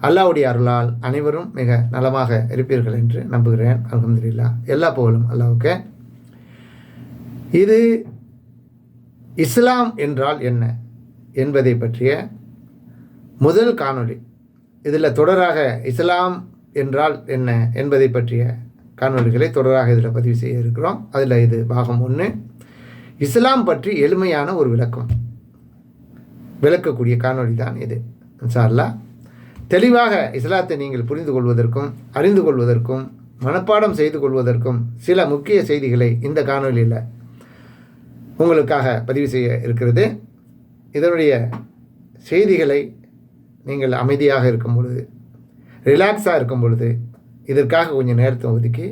அல்லாவுடைய அருளால் அனைவரும் மிக நலமாக இருப்பீர்கள் என்று நம்புகிறேன். அலமதுல்லா எல்லா புகழும் அல்லாவுக்கு. இது இஸ்லாம் என்றால் என்ன என்பதை பற்றிய முதல் காணொளி. இதில் தொடராக இஸ்லாம் என்றால் என்ன என்பதை பற்றிய காணொளிகளை தொடராக இதில் பதிவு செய்ய இருக்கிறோம். அதில் இது பாகம் ஒன்று. இஸ்லாம் பற்றி எளிமையான ஒரு விளக்கம். விளக்கக்கூடிய காணொளி தான் இது. இன்ஷா அல்லாஹ். தெளிவாக இஸ்லாத்தை நீங்கள் புரிந்து கொள்வதற்கும் அறிந்து கொள்வதற்கும் மனப்பாடம் செய்து கொள்வதற்கும் சில முக்கிய செய்திகளை இந்த காணொலியில் உங்களுக்காக பதிவு செய்ய இருக்கிறது. இதனுடைய செய்திகளை நீங்கள் அமைதியாக இருக்கும் பொழுது ரிலாக்ஸாக இருக்கும் பொழுது இதற்காக கொஞ்சம் நேரத்தை ஒதுக்கி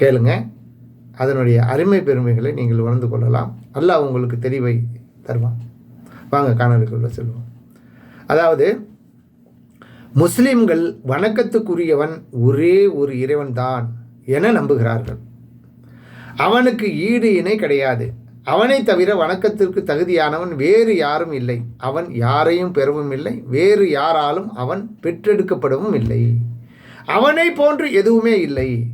கேளுங்க. அதனுடைய அருமை பெருமைகளை நீங்கள் உணர்ந்து கொள்ளலாம். அல்லாஹ் உங்களுக்கு தெளிவை தருவான். வாங்க காணொலிக்குள்ளே செல்வோம். அதாவது முஸ்லிம்கள் வணக்கத்துக்குரியவன் ஒரே ஒரு இறைவன்தான் என நம்புகிறார்கள். அவனுக்கு ஈடு இணை கிடையாது. அவனை தவிர வணக்கத்திற்கு தகுதியானவன் வேறு யாரும் இல்லை. அவன் யாரையும் பெறவும் இல்லை. வேறு யாராலும் அவன் பெற்றெடுக்கப்படவும் இல்லை. அவனை போன்று எதுவுமே இல்லை.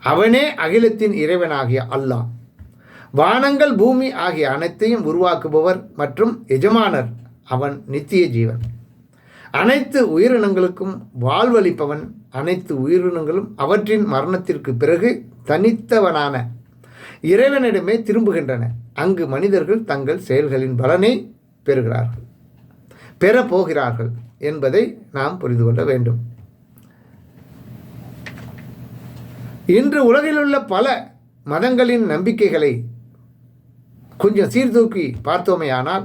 அவனே அகிலத்தின் இறைவனாகிய அல்லாஹ். வானங்கள் பூமி ஆகிய அனைத்தையும் உருவாக்குபவர் மற்றும் எஜமானர் அவன் நித்திய ஜீவன். அனைத்து உயிரினங்களுக்கும் வாழ்வளிப்பவன் அனைத்து உயிரினங்களும் அவற்றின் மரணத்திற்கு பிறகு தனித்தவனான இறைவனிடமே திரும்புகின்றன. அங்கு மனிதர்கள் தங்கள் செயல்களின் பலனை பெறுகிறார்கள் பெறப்போகிறார்கள் என்பதை நாம் புரிந்து கொள்ள வேண்டும். இன்று உலகிலுள்ள பல மதங்களின் நம்பிக்கைகளை கொஞ்சம் சீர்தூக்கி பார்த்தோமேயானால்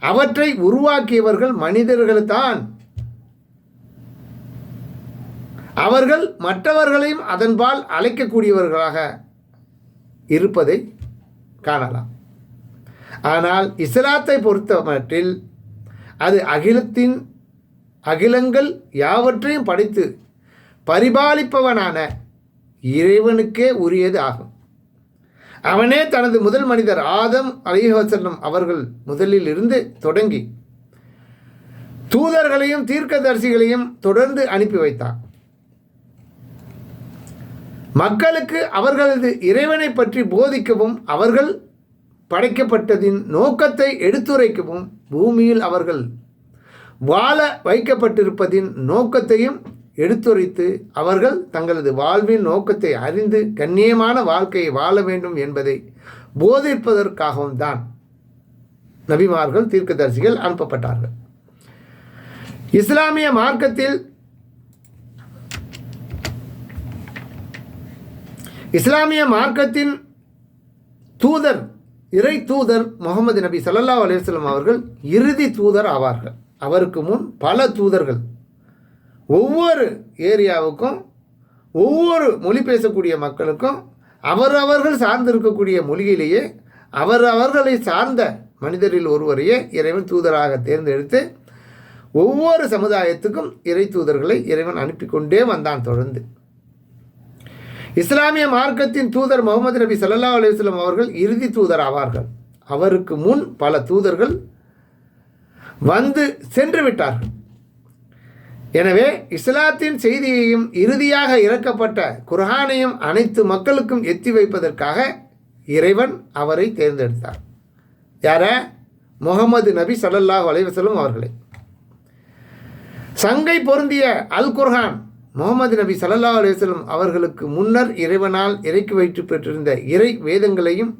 அவற்றை உருவாக்கியவர்கள் மனிதர்கள்தான். அவர்கள் மற்றவர்களையும் அதன்பால் அழைக்கக்கூடியவர்களாக இருப்பதை காணலாம். ஆனால் இஸ்லாத்தை பொறுத்தமட்டில் அது அகிலத்தின் அகிலங்கள் யாவற்றையும் படித்து பரிபாலிப்பவனான இறைவனுக்கே உரியது ஆகும். அவனே தனது முதல் மனிதர் ஆதம் அலிஹசல்லம் அவர்கள் முதலில் இருந்து தொடங்கி தூதர்களையும் தீர்க்கதரிசிகளையும் தொடர்ந்து அனுப்பி வைத்தான். மக்களுக்கு அவர்களது இறைவனை பற்றி போதிக்கவும் அவர்கள் படைக்கப்பட்டதின் நோக்கத்தை எடுத்துரைக்கவும் பூமியில் அவர்கள் வாழ வைக்கப்பட்டிருப்பதின் நோக்கத்தையும் எடுத்துரைத்து அவர்கள் தங்களது வாழ்வின் நோக்கத்தை அறிந்து கண்ணியமான வாழ்க்கையை வாழ வேண்டும் என்பதை போதிப்பதற்காகவும் தான் நபிமார்கள் தீர்க்கதரிசிகள் அனுப்பப்பட்டார்கள். இஸ்லாமிய மார்க்கத்தில் இஸ்லாமிய மார்க்கத்தின் தூதர் இறை தூதர் முகமது நபி சல்லா அலுவலம் அவர்கள் இறுதி தூதர் ஆவார்கள். அவருக்கு முன் பல தூதர்கள். ஒவ்வொரு ஏரியாவுக்கும் ஒவ்வொரு மொழி பேசக்கூடிய மக்களுக்கும் அவரவர்கள் சார்ந்திருக்கக்கூடிய மொழியிலேயே அவர் அவர்களை சார்ந்த மனிதரில் ஒருவரையே இறைவன் தூதராக தேர்ந்தெடுத்து ஒவ்வொரு சமுதாயத்துக்கும் இறை தூதர்களை இறைவன் அனுப்பி கொண்டே வந்தான் தொடர்ந்து. இஸ்லாமிய மார்க்கத்தின் தூதர் முகமது நபி சல்லா அலுவலம் அவர்கள் இறுதி தூதர் ஆவார்கள். அவருக்கு முன் பல தூதர்கள் வந்து சென்று விட்டார்கள் எனவே இஸ்லாத்தின் செய்தியையும் இறுதியாக இறக்கப்பட்ட குர்ஹானையும் அனைத்து மக்களுக்கும் எத்தி வைப்பதற்காக இறைவன் அவரை தேர்ந்தெடுத்தார். யார? முகமது நபி சல்லல்லாஹ் அலைவசலம் அவர்களை. சங்கை பொருந்திய அல் குர்ஹான் முகமது நபி சல்லல்லா அலுவலம் அவர்களுக்கு முன்னர் இறைவனால் இறக்கி வைத்து பெற்றிருந்த இறை வேதங்களையும்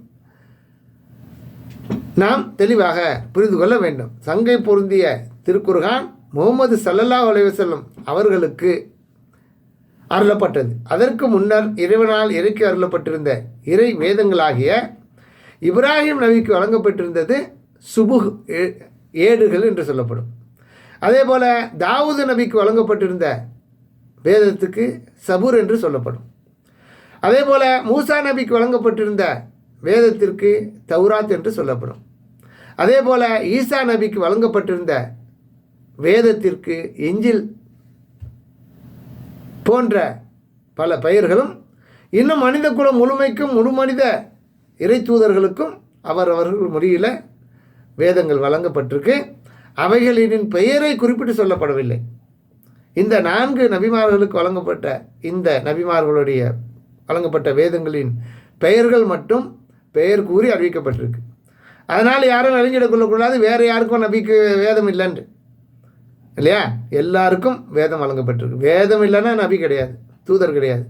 நாம் தெளிவாக புரிந்து கொள்ள வேண்டும். சங்கை பொருந்திய திருக்குர்கான் முகமது சல்லல்லா அலைவசல்லம் அவர்களுக்கு அருளப்பட்டது. அதற்கு முன்னர் இறைவனால் இறக்கி அருளப்பட்டிருந்த இறை வேதங்களாகிய இப்ராஹிம் நபிக்கு வழங்கப்பட்டிருந்தது சுபு ஏடுகள் என்று சொல்லப்படும். அதே போல் தாவூது நபிக்கு வழங்கப்பட்டிருந்த வேதத்துக்கு சபூர் என்று சொல்லப்படும். அதே போல் மூசா நபிக்கு வழங்கப்பட்டிருந்த வேதத்திற்கு தௌராத் என்று சொல்லப்படும். அதே போல் ஈசா நபிக்கு வழங்கப்பட்டிருந்த வேதத்திற்கு இஞ்சில் போன்ற பல பெயர்களும் இன்னும் மனித குலம் முழுமைக்கும் முழு மனித இறை தூதர்களுக்கும் அவர்கள் மொழியில் வேதங்கள் வழங்கப்பட்டிருக்கு. அவைகளின் பெயரை குறிப்பிட்டு சொல்லப்படவில்லை. இந்த நான்கு நபிமார்களுக்கு வழங்கப்பட்ட இந்த நபிமார்களுடைய வழங்கப்பட்ட வேதங்களின் பெயர்கள் மட்டும் பெயர் கூறி அறிவிக்கப்பட்டிருக்கு. அதனால் யாரும் அறிஞ்சிடக்கொள்ளக்கூடாது வேறு யாருக்கும் நபிக்கு வேதம் இல்லைன்று. இல்லையா? எல்லாருக்கும் வேதம் வழங்கப்பட்டிருக்கு. வேதம் இல்லைன்னா நபி கிடையாது தூதர் கிடையாது.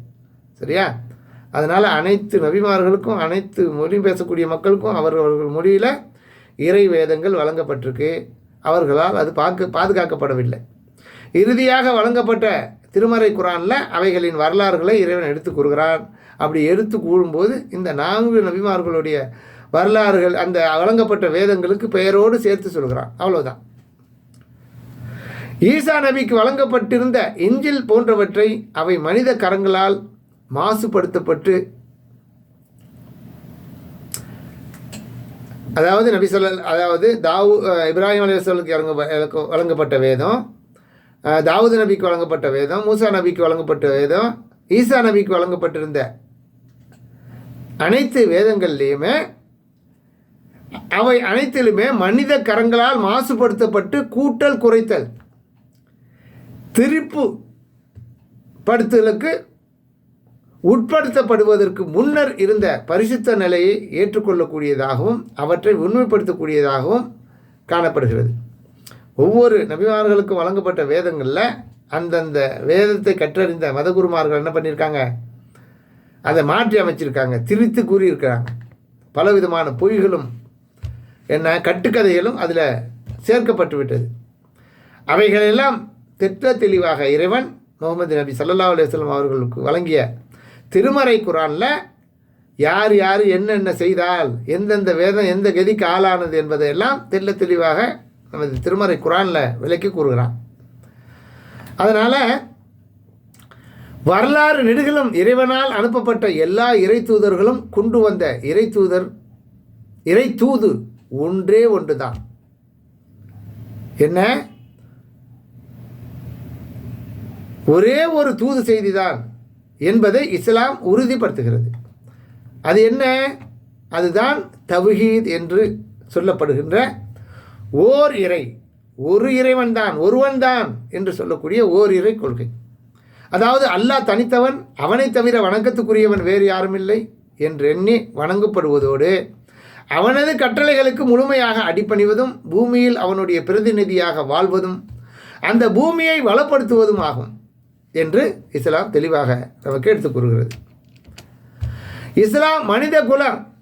சரியா? அதனால் அனைத்து நபிமார்களுக்கும் அனைத்து மொழி பேசக்கூடிய மக்களுக்கும் அவர்கள் மொழியில் இறை வேதங்கள் வழங்கப்பட்டிருக்கு. அவர்களால் அது பார்க்க பாதுகாக்கப்படவில்லை. இறுதியாக வழங்கப்பட்ட திருமறை குரானில் அவைகளின் வரலாறுகளை இறைவன் எடுத்து கூறுகிறான். அப்படி எடுத்து கூறும்போது இந்த நான்கு நபிமார்களுடைய வரலாறுகள் அந்த வழங்கப்பட்ட வேதங்களுக்கு பெயரோடு சேர்த்து சொல்கிறான். அவ்வளோதான் ஈசா நபிக்கு வழங்கப்பட்டிருந்த இஞ்சில் போன்றவற்றை அவை மனித கரங்களால் மாசுபடுத்தப்பட்டு அதாவது நபி சொல்ல அதாவது தாவு இப்ராஹிம் அலையாஸ்வலுக்கு வழங்க வழங்கப்பட்ட வேதம். தாவூது நபிக்கு வழங்கப்பட்ட வேதம் மூசா நபிக்கு வழங்கப்பட்ட வேதம் ஈசா நபிக்கு வழங்கப்பட்டிருந்த அனைத்து வேதங்கள்லேயுமே அவை அனைத்திலுமே மனித கரங்களால் மாசுபடுத்தப்பட்டு கூட்டல் குறைத்தல் திருப்பு படுத்தலுக்கு உட்படுத்தப்படுவதற்கு முன்னர் இருந்த பரிசுத்த நிலையை ஏற்றுக்கொள்ளக்கூடியதாகவும் அவற்றை உண்மைப்படுத்தக்கூடியதாகவும் காணப்படுகிறது. ஒவ்வொரு நபிமார்களுக்கும் வழங்கப்பட்ட வேதங்களில் அந்தந்த வேதத்தை கற்றறிந்த மதகுருமார்கள் என்ன பண்ணியிருக்காங்க அதை மாற்றி அமைச்சிருக்காங்க. திரித்து கூறியிருக்கிறாங்க. பலவிதமான பொய்களும் என்ன கட்டுக்கதைகளும் அதில் சேர்க்கப்பட்டு விட்டது. அவைகளெல்லாம் திட்ட தெளிவாக இறைவன் முகமது நபி சல்லா அலுவலம் அவர்களுக்கு வழங்கிய திருமறை குரானில் யார் யார் என்னென்ன செய்தால் எந்தெந்த வேதம் எந்த கதிக்கு ஆளானது என்பதையெல்லாம் தெல்ல தெளிவாக நமது திருமறை குரானில் விலக்கி கூறுகிறான். அதனால் வரலாறு நெடுகிலும் இறைவனால் அனுப்பப்பட்ட எல்லா இறை தூதர்களும் கொண்டு வந்த இறை தூதர் இறை தூது ஒன்றே ஒன்றுதான். என்ன? ஒரே ஒரு தூது செய்திதான் என்பதை இஸ்லாம் உறுதிப்படுத்துகிறது. அது என்ன? அதுதான் தவுஹீத் என்று சொல்லப்படுகின்ற ஓர் இறை ஒரு இறைவன்தான் ஒருவன்தான் என்று சொல்லக்கூடிய ஓர் இறை கொள்கை. அதாவது அல்லாஹ் தனித்தவன் அவனை தவிர வணக்கத்துக்குரியவன் வேறு யாரும் இல்லை என்று எண்ணி வணங்கப்படுவதோடு அவனது கட்டளைகளுக்கு முழுமையாக அடிபணிவதும் பூமியில் அவனுடைய பிரதிநிதியாக வாழ்வதும் அந்த பூமியை வளப்படுத்துவதும் ஆகும் என்று இஸ்லாம் தெளிவாக நமக்கு எடுத்துக் கூறுகிறது. இஸ்லாம் மனித குலம்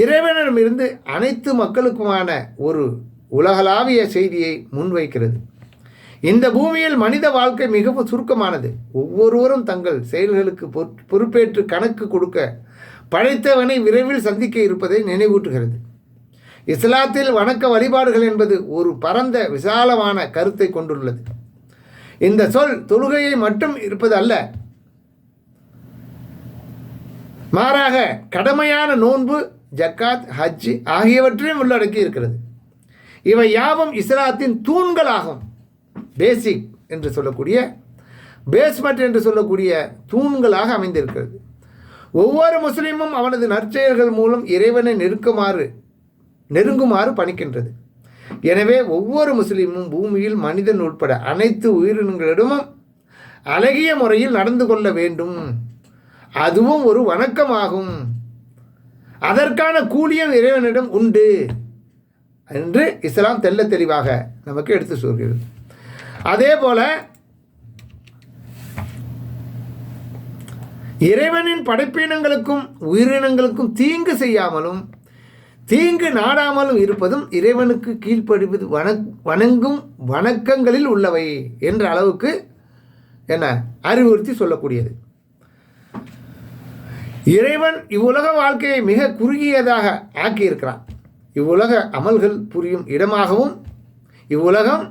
இறைவனிடமிருந்து அனைத்து மக்களுக்குமான ஒரு உலகளாவிய செய்தியை முன்வைக்கிறது. இந்த பூமியில் மனித வாழ்க்கை மிகவும் சுருக்கமானது. ஒவ்வொருவரும் தங்கள் செயல்களுக்கு பொறுப்பேற்று கணக்கு கொடுக்க படைத்தவனை விரைவில் சந்திக்க இருப்பதை நினைவூட்டுகிறது. இஸ்லாத்தில் வணக்க வழிபாடுகள் என்பது ஒரு பரந்த விசாலமான கருத்தை கொண்டுள்ளது. இந்த சொல் தொழுகையை மட்டும் இருப்பது அல்ல மாறாக கடமையான நோன்பு ஜக்காத் ஹஜ் ஆகியவற்றையும் உள்ளடக்கி இருக்கிறது. இவை யாவும் இஸ்லாத்தின் தூண்களாகும். பேசிக் என்று சொல்லக்கூடிய பேஸ்மெண்ட் என்று சொல்லக்கூடிய தூண்களாக அமைந்திருக்கிறது. ஒவ்வொரு முஸ்லீமும் அவனது நற்செயல்கள் மூலம் இறைவனை நெருக்குமாறு நெருங்குமாறு பணிக்கின்றது. எனவே ஒவ்வொரு முஸ்லீமும் பூமியில் மனிதன் உட்பட அனைத்து உயிரினங்களிடமும் அழகிய முறையில் நடந்து கொள்ள வேண்டும். அதுவும் ஒரு வணக்கமாகும். அதற்கான கூலியம் இறைவனிடம் உண்டு என்று இஸ்லாம் தெள்ள தெளிவாக நமக்கு எடுத்து சொல்கிறது. அதே போல இறைவனின் படைப்பினங்களுக்கும் உயிரினங்களுக்கும் தீங்கு செய்யாமலும் தீங்கு நாடாமலும் இருப்பதும் இறைவனுக்கு கீழ்ப்படிவது வண வணங்கும் வணக்கங்களில் உள்ளவை என்ற அளவுக்கு என்ன அறிவுறுத்தி சொல்லக்கூடியது. இறைவன் இவ்வுலக வாழ்க்கையை மிக குறுகியதாக ஆக்கியிருக்கிறான். இவ்வுலக அமல்கள் புரியும் இடமாகவும் இவ்வுலகம்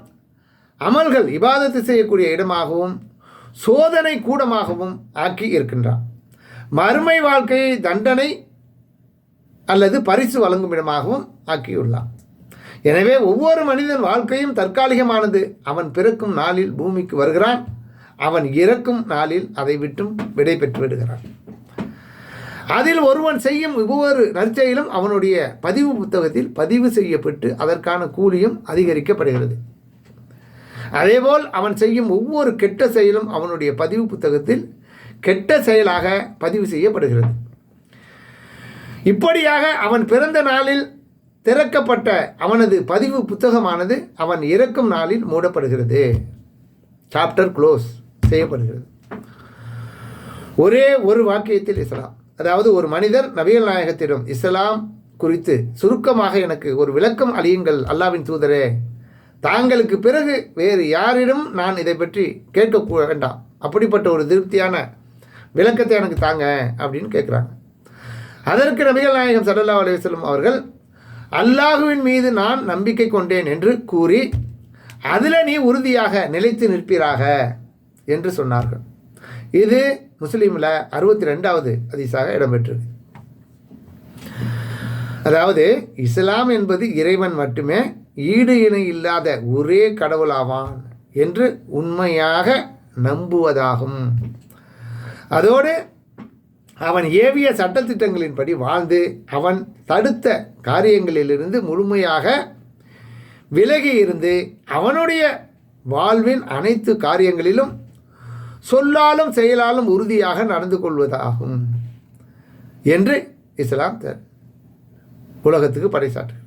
அமல்கள் இபாதத்து செய்யக்கூடிய இடமாகவும் சோதனை கூடமாகவும் ஆக்கி இருக்கின்றான். மறுமை வாழ்க்கையை தண்டனை அல்லது பரிசு வழங்கும் இடமாகவும் ஆக்கியுள்ளான். எனவே ஒவ்வொரு மனிதன் வாழ்க்கையும் தற்காலிகமானது. அவன் பிறக்கும் நாளில் பூமிக்கு வருகிறான். அவன் இறக்கும் நாளில் அதை விட்டும் விடை பெற்று விடுகிறான். அதில் ஒருவன் செய்யும் ஒவ்வொரு நற்செயலும் அவனுடைய பதிவு புத்தகத்தில் பதிவு செய்யப்பட்டு அதற்கான கூலியும் அதிகரிக்கப்படுகிறது. அதேபோல் அவன் செய்யும் ஒவ்வொரு கெட்ட செயலும் அவனுடைய பதிவு புத்தகத்தில் கெட்ட செயலாக பதிவு செய்யப்படுகிறது. இப்படியாக அவன் பிறந்த நாளில் திறக்கப்பட்ட அவனது பதிவு புத்தகமானது அவன் இறக்கும் நாளில் மூடப்படுகிறது. சாப்டர் க்ளோஸ் செய்யப்படுகிறது. ஒரே ஒரு வாக்கியத்தில் இஸ்லாம் அதாவது ஒரு மனிதர் நபிகள் நாயகத்திடம் இஸ்லாம் குறித்து சுருக்கமாக எனக்கு ஒரு விளக்கம் அழியுங்கள் அல்லாவின் தூதரே. தாங்களுக்கு பிறகு வேறு யாரிடம் நான் இதை பற்றி கேட்க வேண்டாம். அப்படிப்பட்ட ஒரு திருப்தியான விளக்கத்தை எனக்கு தாங்க அப்படின்னு கேட்குறாங்க. அதற்கு நபிகள் நாயகம் சல்லா அலுவலம் அவர்கள் அல்லாஹுவின் மீது நான் நம்பிக்கை கொண்டேன் என்று கூறி அதில் நீ உறுதியாக நிலைத்து நிற்பீராக என்று சொன்னார்கள். இது முஸ்லீமில் அறுபத்தி ரெண்டாவது அதிசாக இடம்பெற்றது அதாவது இஸ்லாம் என்பது இறைவன் மட்டுமே ஈடு இணை இல்லாத ஒரே கடவுளாவான் என்று உண்மையாக நம்புவதாகும். அதோடு அவன் ஏவிய சட்டத்திட்டங்களின்படி வாழ்ந்து அவன் தடுத்த காரியங்களிலிருந்து முழுமையாக விலகி இருந்து அவனுடைய வாழ்வின் அனைத்து காரியங்களிலும் சொல்லாலும் செயலாலும் உறுதியாக நடந்து கொள்வதாகும் என்று இஸ்லாம் உலகத்துக்கு பறைசாற்றுகிறது.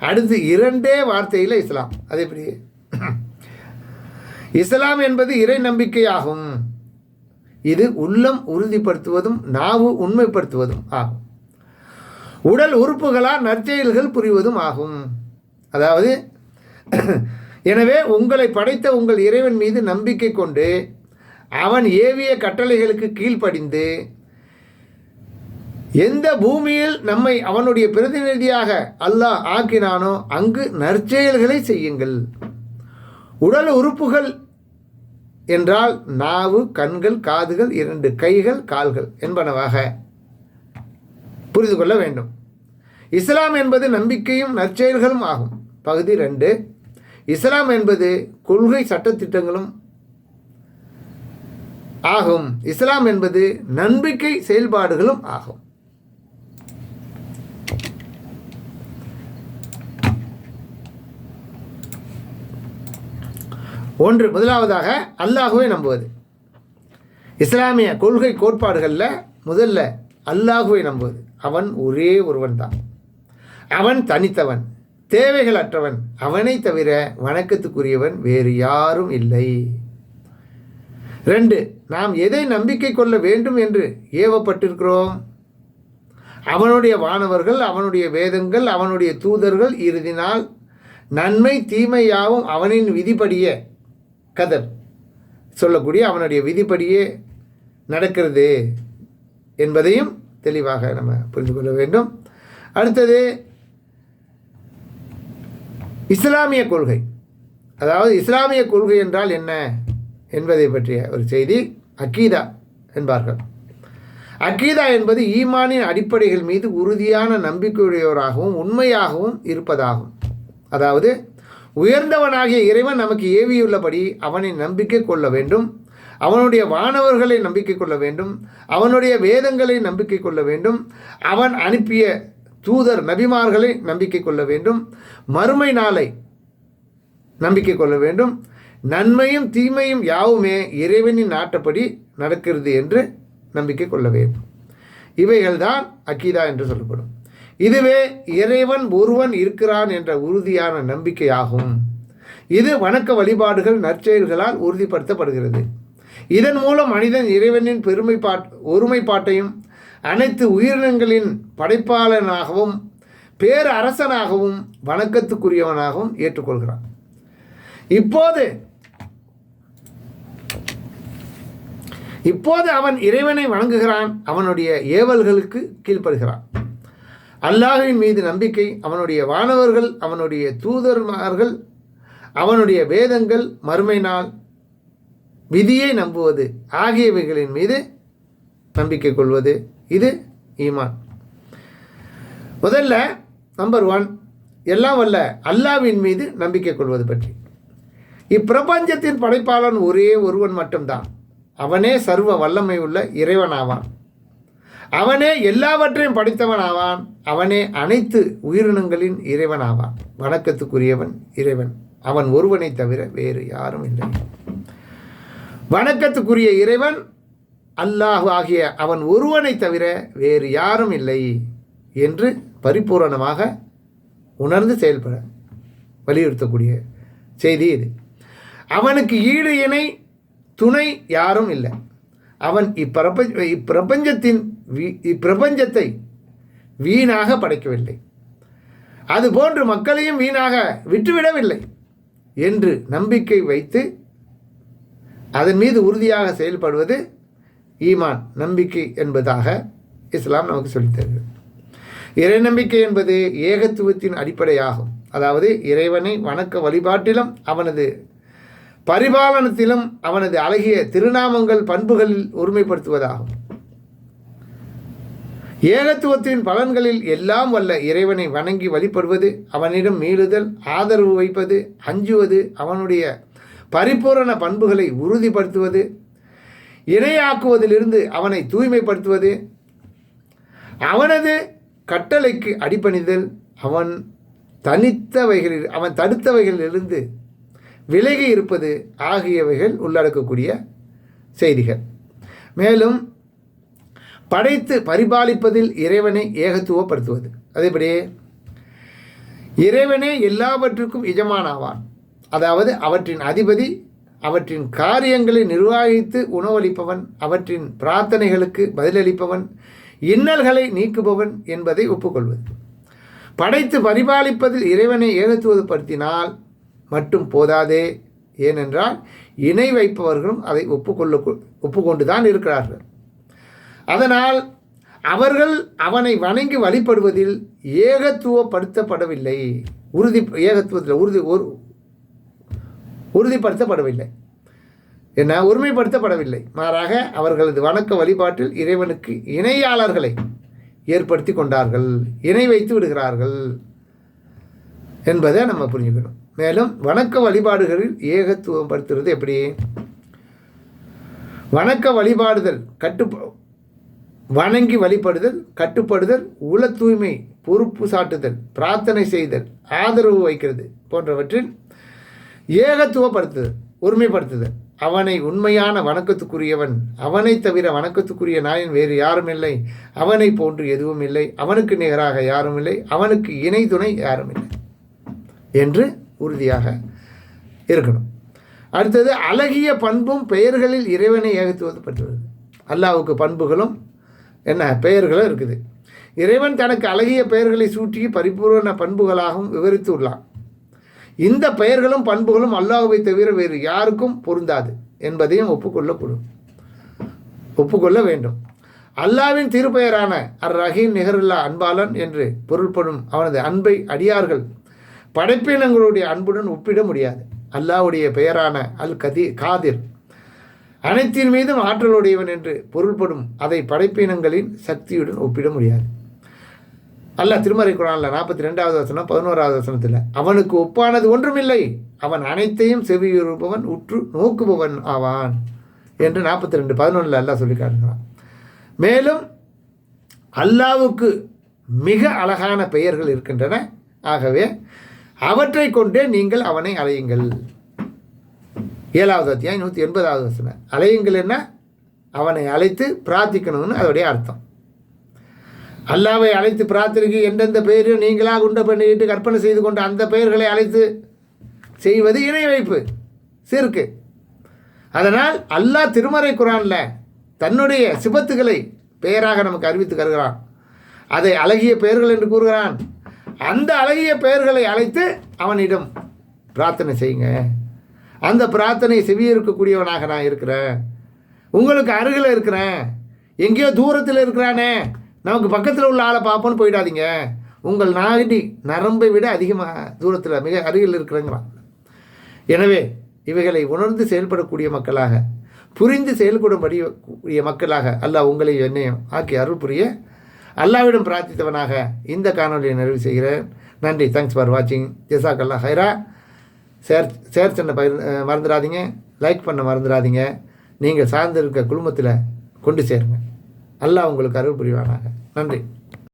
அடுத்து இரண்டே வார்த்தையில் இஸ்லாம். அது எப்படி? இஸ்லாம் என்பது இறை நம்பிக்கையாகும். இது உள்ளம் உறுதிப்படுத்துவதும் நாவு உண்மைப்படுத்துவதும் ஆகும். உடல் உறுப்புகளால் நற்செயல்கள் புரிவதும் ஆகும். அதாவது எனவே உங்களை படைத்த உங்கள் இறைவன் மீது நம்பிக்கை கொண்டு அவன் ஏவிய கட்டளைகளுக்கு கீழ்ப்படிந்து எந்த பூமியில் நம்மை அவனுடைய பிரதிநிதியாக அல்லாஹ் ஆக்கினானோ அங்கு நற்செயல்களை செய்யுங்கள். உடல் உறுப்புகள் என்றால் நாவு கண்கள் காதுகள் இரண்டு கைகள் கால்கள் என்பனவாக புரிந்து கொள்ள வேண்டும். இஸ்லாம் என்பது நம்பிக்கையும் நற்செயல்களும் ஆகும். பகுதி ரெண்டு இஸ்லாம் என்பது கொள்கை சட்டத்திட்டங்களும் ஆகும். இஸ்லாம் என்பது நம்பிக்கை செயல்பாடுகளும் ஆகும். ஒன்று முதலாவதாக அல்லாஹுவை நம்புவது. இஸ்லாமிய கொள்கை கோட்பாடுகளில் முதல்ல அல்லாஹுவை நம்புவது. அவன் ஒரே ஒருவன் தான் அவன் தனித்தவன் தேவைகள் அற்றவன். அவனை தவிர வணக்கத்துக்குரியவன் வேறு யாரும் இல்லை. ரெண்டு நாம் எதை நம்பிக்கை கொள்ள வேண்டும் என்று ஏவப்பட்டிருக்கிறோம்? அவனுடைய வானவர்கள் அவனுடைய வேதங்கள் அவனுடைய தூதர்கள் இறுதி நாள் நன்மை தீமையாவும் அவனின் விதிப்படிய கதர் சொல்லக்கூடிய அவனுடைய விதிப்படியே நடக்கிறது என்பதையும் தெளிவாக நம்ம புரிந்து கொள்ள வேண்டும். அடுத்தது இஸ்லாமிய கொள்கை. அதாவது இஸ்லாமிய கொள்கை என்றால் என்ன? என்பதை பற்றிய ஒரு செய்தி அக்கீதா என்பார்கள். அக்கீதா என்பது ஈமானின் அடிப்படைகள் மீது உறுதியான நம்பிக்கையுடையவராகவும் உண்மையாகவும் இருப்பதாகும். அதாவது உயர்ந்தவனாகிய இறைவன் நமக்கு ஏவியுள்ளபடி அவனை நம்பிக்கை கொள்ள வேண்டும் அவனுடைய வானவர்களை நம்பிக்கை கொள்ள வேண்டும் அவனுடைய வேதங்களை நம்பிக்கை கொள்ள வேண்டும் அவன் அனுப்பிய தூதர் நபிமார்களை நம்பிக்கை கொள்ள வேண்டும் மறுமை நாளை நம்பிக்கை கொள்ள வேண்டும் நன்மையும் தீமையும் யாவுமே இறைவனின் நாட்டப்படி நடக்கிறது என்று நம்பிக்கை கொள்ள வேண்டும் இவைகள்தான் அக்கீதா என்று சொல்லப்படும். இதுவே இறைவன் ஒருவன் இருக்கிறான் என்ற உறுதியான நம்பிக்கையாகும். இது வணக்க வழிபாடுகள் நற்செயல்களால் உறுதிப்படுத்தப்படுகிறது. இதன் மூலம் மனிதன் இறைவனின் பெருமைப்பாட் ஒருமைப்பாட்டையும் அனைத்து உயிரினங்களின் படைப்பாளனாகவும் பேரரசனாகவும் வணக்கத்துக்குரியவனாகவும் ஏற்றுக்கொள்கிறான். இப்போது இப்போது அவன் இறைவனை வணங்குகிறான் அவனுடைய ஏவல்களுக்கு கீழ்ப்படுகிறான். அல்லாஹுவின் மீது நம்பிக்கை அவனுடைய வானவர்கள் அவனுடைய தூதர்மார்கள் அவனுடைய வேதங்கள் மறுமை நாள் விதியை நம்புவது ஆகியவைகளின் மீது நம்பிக்கை கொள்வது இது ஈமான். முதல்ல நம்பர் ஒன் எல்லாம் வல்ல அல்லாவின் மீது நம்பிக்கை கொள்வது பற்றி. இப்பிரபஞ்சத்தின் படைப்பாளன் ஒரே ஒருவன் மட்டும்தான். அவனே சர்வ வல்லமை உள்ள இறைவனாவான். அவனே எல்லாவற்றையும் படைத்தவனாவான். அவனே அனைத்து உயிரினங்களின் இறைவனாவான். வணக்கத்துக்குரியவன் இறைவன். அவன் ஒருவனை தவிர வேறு யாரும் இல்லை. வணக்கத்துக்குரிய இறைவன் அல்லாஹ் ஆகிய அவன் ஒருவனை தவிர வேறு யாரும் இல்லை என்று பரிபூரணமாக உணர்ந்து செயல்பட வலியுறுத்தக்கூடிய செய்தி இது. அவனுக்கு ஈடு இணை துணை யாரும் இல்லை. அவன் இப்பிரபஞ்ச இப்பிரபஞ்சத்தின் வீ இப்பிரபஞ்சத்தை வீணாக படைக்கவில்லை. அதுபோன்று மக்களையும் வீணாக விட்டுவிடவில்லை என்று நம்பிக்கை வைத்து அதன் மீது உறுதியாக செயல்படுவது ஈமான் நம்பிக்கை என்பதாக இஸ்லாம் நமக்கு சொல்லித்தருகிறது இறை நம்பிக்கை என்பது ஏகத்துவத்தின் அடிப்படையாகும். அதாவது இறைவனை வணக்க வழிபாட்டிலும் அவனது பரிபாலனத்திலும் அவனது அழகிய திருநாமங்கள் பண்புகளில் ஒருமைப்படுத்துவதாகும். ஏகத்துவத்தின் பலன்களில் எல்லாம் வல்ல இறைவனை வணங்கி வழிபடுவது அவனிடம் மீளுதல் ஆதரவு வைப்பது அஞ்சுவது அவனுடைய பரிபூரண பண்புகளை உறுதிப்படுத்துவது இணையாக்குவதிலிருந்து அவனை தூய்மைப்படுத்துவது அவனது கட்டளைக்கு அடிபணிதல் அவன் தனித்தவைகளில் அவன் தடுத்தவைகளிலிருந்து விலகி இருப்பது ஆகியவைகள் உள்ளடக்கக்கூடிய செய்திகள். மேலும் படைத்து பரிபாலிப்பதில் இறைவனை ஏகத்துவப்படுத்துவது. அதேபடி இறைவனே எல்லாவற்றுக்கும் எஜமானாவான். அதாவது அவற்றின் அதிபதி அவற்றின் காரியங்களை நிர்வாகித்து உணவளிப்பவன் அவற்றின் பிரார்த்தனைகளுக்கு பதிலளிப்பவன் இன்னல்களை நீக்குபவன் என்பதை ஒப்புக்கொள்வது. படைத்து பரிபாலிப்பதில் இறைவனை ஏகத்துவப்படுத்தினால் மட்டும் போதாதே ஏனென்றால் இணை வைப்பவர்களும் அதை ஒப்புக்கொள்ள ஒப்புக்கொண்டு தான் இருக்கிறார்கள். அதனால் அவர்கள் அவனை வணங்கி வழிபடுவதில் ஏகத்துவப்படுத்தப்படவில்லை. உறுதி ஏகத்துவத்தில் உறுதி ஒரு உறுதிப்படுத்தப்படவில்லை. என்ன? ஒருமைப்படுத்தப்படவில்லை. மாறாக அவர்களது வணக்க வழிபாட்டில் இறைவனுக்கு இணையாளர்களை ஏற்படுத்தி கொண்டார்கள். இணை வைத்து விடுகிறார்கள் என்பதை நம்ம புரிஞ்சுக்கணும். மேலும் வணக்க வழிபாடுகளில் ஏகத்துவம் படுத்துறது எப்படி? வணக்க வழிபாடுதல் கட்டு வணங்கி வழிபடுதல் கட்டுப்படுதல் உள தூய்மை பொறுப்பு சாட்டுதல் பிரார்த்தனை செய்தல் ஆதரவு வைக்கிறது போன்றவற்றில் ஏகத்துவப்படுத்துதல் ஒருமைப்படுத்துதல். அவனை உண்மையான வணக்கத்துக்குரியவன் அவனை தவிர வணக்கத்துக்குரிய நாயன் வேறு யாரும் இல்லை. அவனை போன்று எதுவும் இல்லை. அவனுக்கு நிகராக யாரும் இல்லை. அவனுக்கு இணை துணை யாரும் இல்லை. என்று உறுதியாக இருக்கணும். அடுத்தது அழகிய பண்பும் பெயர்களில் இறைவனை ஏகத்துவது பற்றுவது அல்லாவுக்கு பண்புகளும் என்ன? பெயர்களும் இருக்குது. இறைவன் தனக்கு அழகிய பெயர்களை சூட்டி பரிபூர்ண பண்புகளாகவும் விவரித்துள்ளான் இந்த பெயர்களும் பண்புகளும் அல்லாஹுவை தவிர வேறு யாருக்கும் பொருந்தாது என்பதையும் ஒப்புக்கொள்ளக்கூடும் ஒப்புக்கொள்ள வேண்டும். அல்லாவின் திருப்பெயரான அர் ரஹீம் நிகருல்லா அன்பாளன் என்று பொருள்படும் அவனது அன்பை அடியார்கள் படைப்பினங்களுடைய அன்புடன் ஒப்பிட முடியாது. அல்லாவுடைய பெயரான அல் கதி காதிர். அனைத்தின் மீதும் ஆற்றலுடையவன் என்று பொருள்படும் அதை படைப்பினங்களின் சக்தியுடன் ஒப்பிட முடியாது. அல்லாஹ் திருமறை குரானில் நாற்பத்தி ரெண்டாவது வசனம் பதினோராவது வசனத்தில் அவனுக்கு ஒப்பானது ஒன்றுமில்லை. அவன் அனைத்தையும் செவியுறுப்பவன் உற்று நோக்குபவன் ஆவான். என்று நாற்பத்தி ரெண்டு பதினொன்றில் அல்லாஹ் சொல்லி காட்டுகிறான். மேலும் அல்லாவுக்கு மிக அழகான பெயர்கள் இருக்கின்றன. ஆகவே அவற்றை கொண்டே நீங்கள் அவனை அலையுங்கள். ஏழாவது அத்தியாயம் நூற்றி எண்பதாவது வசனம். அலையுங்கள் என்ன? அவனை அழைத்து பிரார்த்திக்கணும்னு அதோடைய அர்த்தம். அல்லாவை அழைத்து பிரார்த்தனைக்கு எந்தெந்த பெயரையும் நீங்களாக உண்ட பண்ணிக்கிட்டு கற்பனை செய்து கொண்டு அந்த பெயர்களை அழைத்து செய்வது இணை வைப்பு சிறுக்கு அதனால் அல்லாஹ் திருமறை குரானில் தன்னுடைய சிபத்துகளை பெயராக நமக்கு அறிவித்து கருகிறான் அதை அழகிய பெயர்கள் என்று கூறுகிறான். அந்த அழகிய பெயர்களை அழைத்து அவனிடம் பிரார்த்தனை செய்யுங்க. அந்த பிரார்த்தனை செவியிருக்கக்கூடியவனாக நான் இருக்கிறேன். உங்களுக்கு அருகில் இருக்கிறேன். எங்கேயோ தூரத்தில் இருக்கிறானே. நமக்கு பக்கத்தில் உள்ள ஆளை பார்ப்போன்னு போயிடாதீங்க. உங்கள் நாடி நரம்பை விட அதிகமாக தூரத்தில் மிக அருகில் இருக்கிறேங்கிறான். எனவே இவைகளை உணர்ந்து செயல்படக்கூடிய மக்களாக புரிந்து செயல்படும்படி கூடிய மக்களாக அல்லாஹ் உங்களையும் என்னையும் ஆக்கி அருள் புரிய அல்லாவிடம் பிரார்த்தித்தவனாக இந்த காணொலியை நிறைவு செய்கிறேன். நன்றி. தேங்க்ஸ் ஃபார் வாட்சிங் ஜெசாக்கல்லா ஹைரா. சேர் சேர் சென்னை பகிர் மறந்துடாதீங்க. லைக் பண்ண மறந்துடாதீங்க. நீங்கள் சார்ந்திருக்க குடும்பத்தில் கொண்டு சேருங்க. அல்லாஹ் உங்களுக்கு அருள் புரிவானாக. நன்றி.